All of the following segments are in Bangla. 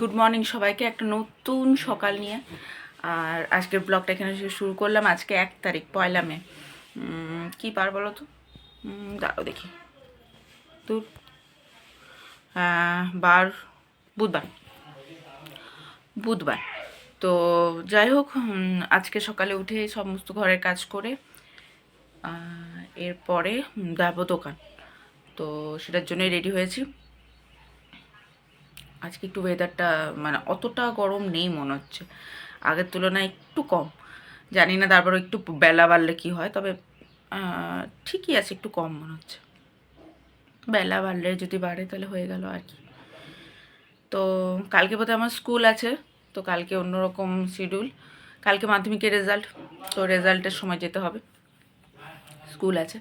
গুড মর্নিং সবাইকে, একটা নতুন সকাল নিয়ে। আর আজকের ব্লগটা এখানে শুরু করলাম আজকে এক তারিখ, পয়লা মে। কি পার বলো তো? দাঁড়াও দেখি। দু বার, বুধবার। বুধবার। তো যাই হোক আজকে সকালে উঠে সমস্ত ঘরের কাজ করে এরপরে যাব দোকান। তো সেটার জন্যই রেডি হয়েছি। আজকে একটু ওয়েদারটা মানে অতটা গরম নেই মনে হচ্ছে। আগের তুলনায় একটু কম। জানি না তারপর একটু বেলা বাড়লে কি হয়, তবে ঠিকই আছে একটু কম মনে হচ্ছে। বেলা বাড়লে যদি বাড়ে তাহলে হয়ে গেল আর কি। তো কালকে বোধহয় আমার স্কুল আছে, তো কালকে অন্যরকম শিডিউল কালকে মাধ্যমিকের রেজাল্ট তো রেজাল্টের সময় যেতে হবে। স্কুল আছে।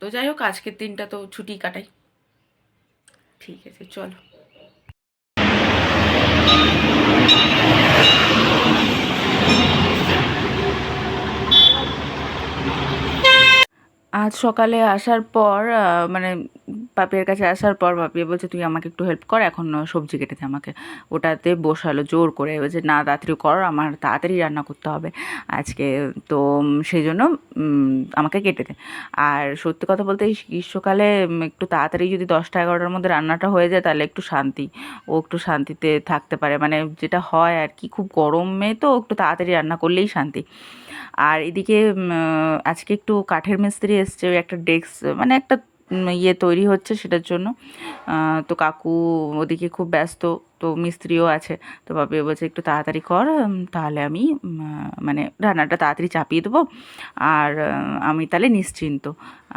তো যাই হোক, আজকের দিনটা তো ছুটি কাটাই। ঠিক আছে চলো। আজ সকালে আসার পর মানে পাপিয়ার কাছে আসার পর পাপিয়া বলছে, তুই আমাকে একটু হেল্প কর, এখন সবজি কেটে দে আমাকে। ওটাতে বসালো, জোর করে বলছে, না, তাড়াতাড়ি কর, আমার তাড়াতাড়ি রান্না করতে হবে। আজকে তো সেই জন্য আমাকে কেটে দে আর সত্যি কথা বলতে, এই গ্রীষ্মকালে একটু তাড়াতাড়ি যদি দশটা এগারোটার মধ্যে রান্নাটা হয়ে যায়, তাহলে একটু শান্তি। ও একটু শান্তিতে থাকতে পারে। মানে যেটা হয় আর কি, খুব গরমে তো একটু তাড়াতাড়ি রান্না করলেই শান্তি। আর এদিকে আজকে একটু কাঠের মিস্ত্রি এসছে একটা ডেস্ক মানে একটা ইয়ে তৈরি হচ্ছে সেটার জন্য। তো কাকু ওদিকে খুব ব্যস্ত, তো মিস্ত্রিও আছে। তো বাবু বলছে, একটু তাড়াতাড়ি কর তাহলে আমি মানে রান্নাটা তাড়াতাড়ি চাপিয়ে দেবো। আর আমি তাহলে নিশ্চিন্ত।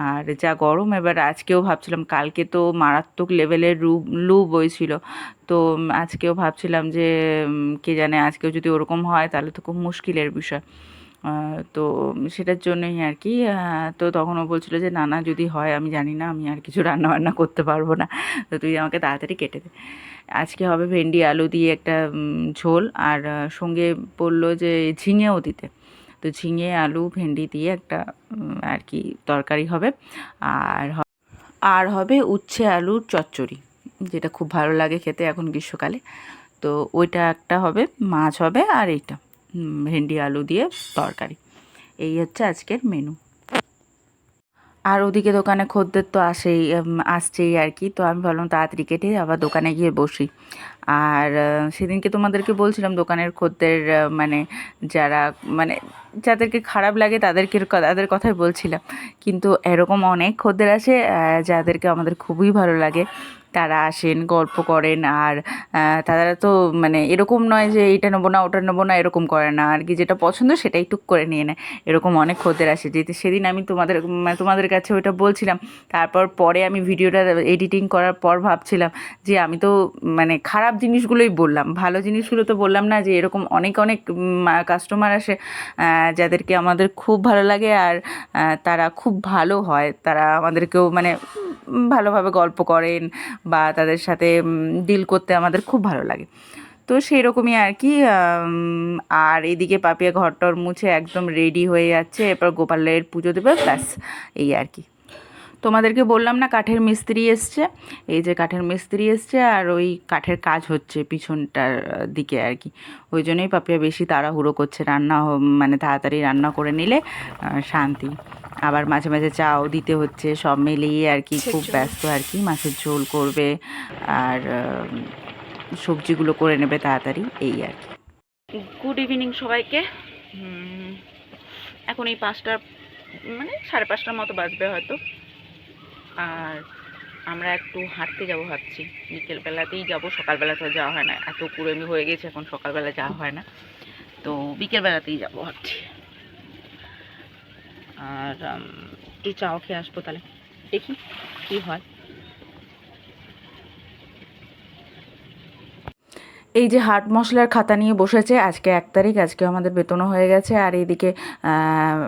আর যা গরম, এবার আজকেও ভাবছিলাম, কালকে তো মারাত্মক লেভেলের লু লু বইছিল। তো আজকেও ভাবছিলাম যে কে জানে আজকেও যদি ওরকম হয়, তাহলে তো খুব মুশকিলের বিষয়। তো সেটার জন্যই আর কি তো তখন ও বলছিল যে, না না, যদি হয়, আমি জানি না, আমি আর কিছু রান্না বান্না করতে পারব না। তো তুই আমাকে তাড়াতাড়ি কেটে দে। আজকে হবে ভেন্ডি, আলু দিয়ে একটা ঝোল, আর সঙ্গে বলল যে ঝিঙেও দিতে তো ঝিঙে, আলু, ভেন্ডি দিয়ে একটা আর কি তরকারি হবে। আর আর হবে উচ্ছে আলুর চচ্চড়ি, যেটা খুব ভালো লাগে খেতে এখন গ্রীষ্মকালে। তো ওইটা একটা হবে, মাছ হবে, আর এইটা। ভেন্ডি, আলু দিয়ে তরকারি। এই হচ্ছে আজকের মেনু আর ওদিকে দোকানে খদ্দের তো আসেই আসছেই আর কি। তো আমি ভাবলাম তাড়াতাড়ি কেটে আবার দোকানে গিয়ে বসি। আর সেদিনকে তোমাদেরকে বলছিলাম দোকানের খদ্দের মানে যারা মানে যাদেরকে খারাপ লাগে তাদেরকে, তাদের কথাই বলছিলাম। কিন্তু এরকম অনেক খদ্দের আছে যাদেরকে আমাদের খুবই ভালো লাগে। তারা আসেন, গল্প করেন আর তারা তো মানে এরকম নয় যে এইটা নেব না, ওটা নেব না, এরকম করে না। আর কি যেটা পছন্দ সেটাই টুক করে নিয়ে নেয়। এরকম অনেক খদ্দের আসে যেতে সেদিন আমি তোমাদের মানে তোমাদের কাছে ওইটা বলছিলাম। তারপর পরে আমি ভিডিওটা এডিটিং করার পর ভাবছিলাম যে আমি তো মানে খারাপ জিনিসগুলোই বললাম। ভালো জিনিসগুলো তো বললাম না যে এরকম অনেক অনেক কাস্টমার আসে যাদেরকে আমাদের খুব ভালো লাগে আর তারা খুব ভালো হয়। তারা আমাদেরকেও মানে ভালোভাবে গল্প করেন বা তাদের সাথে ডিল করতে আমাদের খুব ভালো লাগে। তো সেই রকমই আর কি আর এদিকে পাপিয়া ঘরটর মুছে একদম রেডি হয়ে যাচ্ছে। এরপর গোপালের পুজো দেবে, ব্যাস, এই আর কি। তোমাদেরকে বললাম না কাঠের মিস্ত্রি এসছে? এই যে কাঠের মিস্ত্রি এসছে আর ওই কাঠের কাজ হচ্ছে পিছনটার দিকে আর কি। ওই জন্যই পাপিয়া বেশি তাড়াহুড়ো করছে রান্না মানে তাড়াতাড়ি রান্না করে নিলে শান্তি। আবার মাঝে মাঝে চাও দিতে হচ্ছে সব মিলিয়ে আর কি খুব ব্যস্ত আর কি। মাছের ঝোল করবে আর সবজিগুলো করে নেবে তাড়াতাড়ি এই আর কি। গুড ইভিনিং সবাইকে। এখন এই পাঁচটার মানে সাড়ে পাঁচটার মতো বাজবে হয়তো। আর আমরা একটু হাঁটতে যাব ভাবছি। বিকেলবেলাতেই যাব, সকালবেলা তো যাওয়া হয় না। এত কুড়েমি হয়ে গেছে, এখন সকালবেলা যাওয়া হয় না। তো বিকেলবেলাতেই যাব ভাবছি। আর একটু চাও খেয়ে আসব তাহলে। দেখি কি হয়। এই যে হাট মশলার খাতা নিয়ে বসেছে, আজকে এক তারিখ আজকে আমাদের বেতনও হয়ে গেছে, আর এইদিকে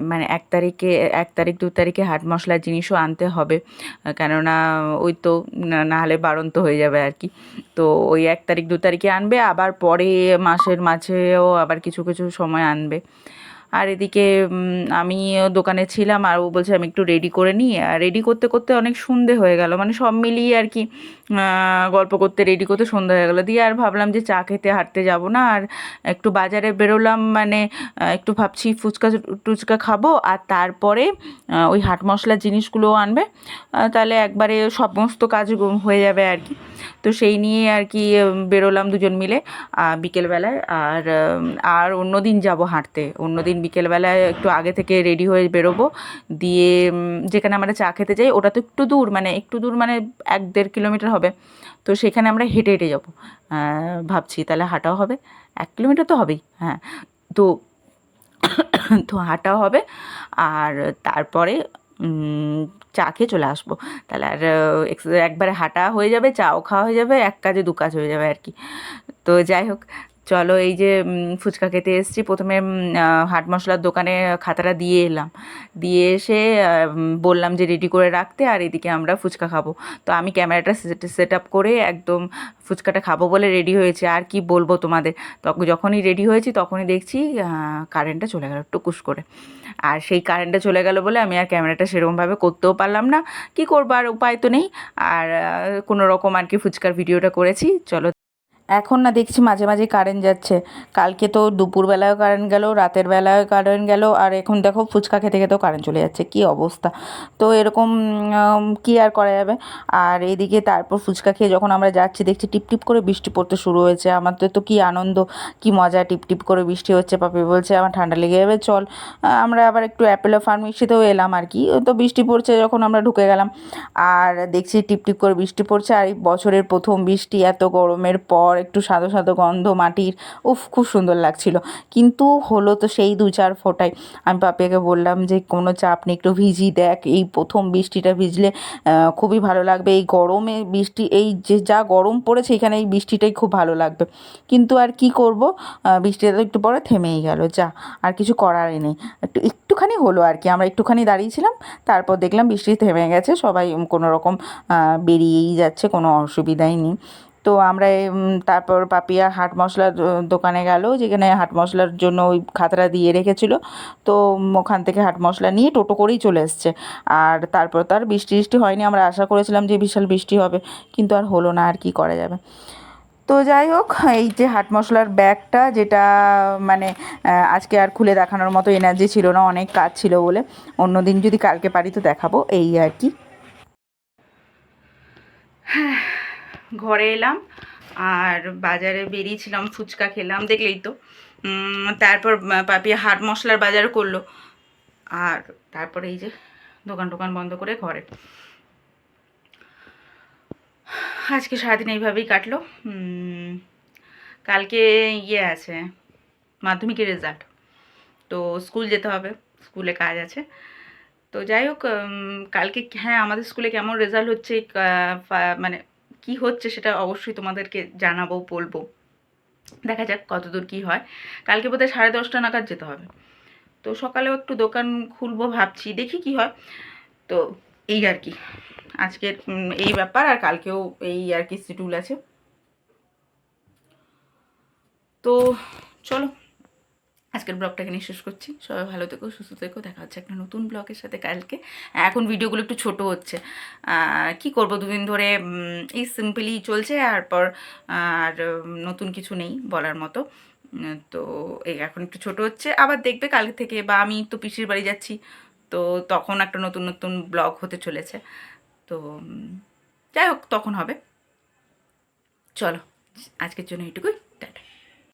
মানে এক তারিখে, এক তারিখ, দু তারিখে হাট মশলার জিনিসও আনতে হবে, কেননা ওই তো না- হলে বারন্ত হয়ে যাবে আর কি। তো ওই এক তারিখ, দু তারিখে আনবে, আবার পরে মাসের মাঝেও আবার কিছু কিছু সময় আনবে। আর এদিকে আমিও দোকানে ছিলাম, আর ও বলছে, আমি একটু রেডি করে নিই। আর রেডি করতে করতে অনেক সন্ধে হয়ে গেল। মানে সব মিলিয়ে আর কি গল্প করতে রেডি করতে সন্ধে হয়ে গেলো। দিয়ে আর ভাবলাম যে চা খেতে হাঁটতে যাব না, আর একটু বাজারে বেরোলাম মানে একটু ভাবছি ফুচকা, টুচকা খাব। আর তারপরে ওই হাট মশলার জিনিসগুলোও আনবে তাহলে একবারে সমস্ত কাজ হয়ে যাবে আর কি। তো সেই নিয়ে আর কি বেরোলাম দুজন মিলে বিকেলবেলায়। আর আর অন্য দিন যাব হাঁটতে। অন্য দিন বিকেলবেলায় একটু আগে থেকে রেডি হয়ে বেরোবো। দিয়ে যেখানে আমরা চা খেতে যাই, ওটা তো একটু দূর মানে একটু দূর মানে এক দেড় কিলোমিটার হবে। তো সেখানে আমরা হেঁটে হেঁটে যাব। ভাবছি তাহলে হাঁটাও হবে। এক কিলোমিটার তো হবেই হ্যাঁ। তো তো হাঁটাও হবে। আর তারপরে চা খেয়ে চলে আসব। তাহলে আর একবারে হাঁটা হয়ে যাবে, চাও খাওয়া হয়ে যাবে, এক কাজে দু কাজ হয়ে যাবে আর কি। তো যাই হোক চলো এই যে ফুচকা খেতে এসেছি। প্রথমে হাট মশলার দোকানে খাতাটা দিয়ে এলাম। দিয়ে এসে বললাম যে রেডি করে রাখতে আর এদিকে আমরা ফুচকা খাব। তো আমি ক্যামেরাটা সেট আপ করে একদম ফুচকাটা খাব বলে রেডি হয়েছে। আর কি বলব তোমাদের? তখন যখনই রেডি হয়েছি তখনই দেখছি কারেন্টটা চলে গেল টুকুস করে। আর সেই কারেন্টটা চলে গেল বলে আমি আর ক্যামেরাটা সেরকমভাবে করতেও পারলাম না। কি করব আর উপায় তো নেই। আর কোনো রকম আর কি ফুচকার ভিডিওটা করেছি। চলো এখন না দেখছি মাঝে মাঝে কারেন্ট যাচ্ছে। কালকে তো দুপুরবেলায়ও কারেন্ট গেল, রাতের বেলায় কারেন্ট গেল, আর এখন দেখো ফুচকা খেতে খেতেও কারেন্ট চলে যাচ্ছে, কি অবস্থা? তো এরকম কি আর করা যাবে? আর এদিকে তারপর ফুচকা খেয়ে যখন আমরা যাচ্ছি, দেখছি টিপ টিপ করে বৃষ্টি পড়তে শুরু হয়েছে। আমাদের তো কি আনন্দ, কি মজা, টিপ টিপ করে বৃষ্টি হচ্ছে পাপি বলছে আমার ঠান্ডা লেগে যাবে, চল। আমরা আবার একটু অ্যাপেলো ফার্মেসিতেও এলাম আর কি। তো বৃষ্টি পড়ছে যখন আমরা ঢুকে গেলাম, আর দেখছি টিপ টিপ করে বৃষ্টি পড়ছে, আর এই বছরের প্রথম বৃষ্টি, এত গরমের পর একটু সাদো সাদো গন্ধ মাটির। উফ, খুব সুন্দর লাগছিল। কিন্তু হলো তো সেই দু চার ফোঁটায় আমি পাপিয়াকে বললাম যে, কোনো চাপ নেই, একটু ভিজি দেখ। এই প্রথম বৃষ্টিটা ভিজলে খুবই ভালো লাগবে। এই গরমে বৃষ্টি, এই যে যা গরম পড়েছে, এখানে এই বৃষ্টিটাই খুব ভালো লাগবে। কিন্তু আর কি করব? বৃষ্টিটা তো একটু পরে থেমেই গেল। যা, আর কিছু করারই নেই। একটু, একটুখানি হলো আর কি। আমরা একটুখানি দাঁড়িয়েছিলাম, তারপর দেখলাম বৃষ্টি থেমে গেছে। সবাই কোনো রকম বেরিয়েই যাচ্ছে, কোনো অসুবিধাই নেই। তো আমরা তারপর পাপিয়া হাট মশলার দোকানে গেল, যেখানে হাট মশলার জন্য ওই খাতাটা দিয়ে রেখেছিল। তো ওখান থেকে হাট মশলা নিয়ে টোটো করেই চলে এসছে। আর তারপর তো আর বৃষ্টি বৃষ্টি হয়নি, আমরা আশা করেছিলাম যে বিশাল বৃষ্টি হবে, কিন্তু আর হলো না, আর কি করা যাবে। তো যাই হোক, এই যে হাট মশলার ব্যাগটা, যেটা মানে আজকে আর খুলে দেখানোর মতো এনার্জি ছিল না, অনেক কাজ ছিল বলে, অন্য দিন যদি কালকে পারি তো দেখাবো, এই আর কি। ঘরে এলাম, আর বাজারে বেরিয়েছিলাম, ফুচকা খেলাম, দেখলেই তো। তারপর পাপি হাট মশলার বাজার করল। আর তারপরে এই যে দোকান টোকান বন্ধ করে ঘরে। আজকে সারাদিন এইভাবেই কাটলো। কালকে ইয়ে আছে, মাধ্যমিকের রেজাল্ট তো স্কুল যেতে হবে, স্কুলে কাজ আছে। তো যাই হোক কালকে হ্যাঁ আমাদের স্কুলে কেমন রেজাল্ট হচ্ছে মানে কি হচ্ছে সেটা অবশ্যই তোমাদেরকে জানাব, বলব। দেখা যাক কতদূর কি হয়। কালকে বোধহয় সাড়ে দশটা নাগাদ যেতে হবে। তো সকালেও একটু দোকান খুলবো ভাবছি, দেখি কি হয়। তো এই আর কি। আজকের এই ব্যাপার আর কালকেও এই আর কি শিডিউল আছে। তো চলো। আজকের ব্লগটাকে নিয়ে শেষ করছি। সবাই ভালো থেকো, সুস্থ থেকো। দেখা হচ্ছে একটা নতুন ব্লগের সাথে কালকে। এখন ভিডিওগুলো একটু ছোট হচ্ছে। কি করব? দুদিন ধরে এই সিম্পলি চলছে। আর পর আর নতুন কিছু নেই বলার মতো। তো এই এখন একটু ছোট হচ্ছে। আবার দেখবে কালকে থেকে বা আমি তো পিসির বাড়ি যাচ্ছি। তো তখন একটা নতুন নতুন ব্লগ হতে চলেছে। তো যাই হোক, তখন হবে। চলো, আজকের জন্য এইটুকুই। টাটা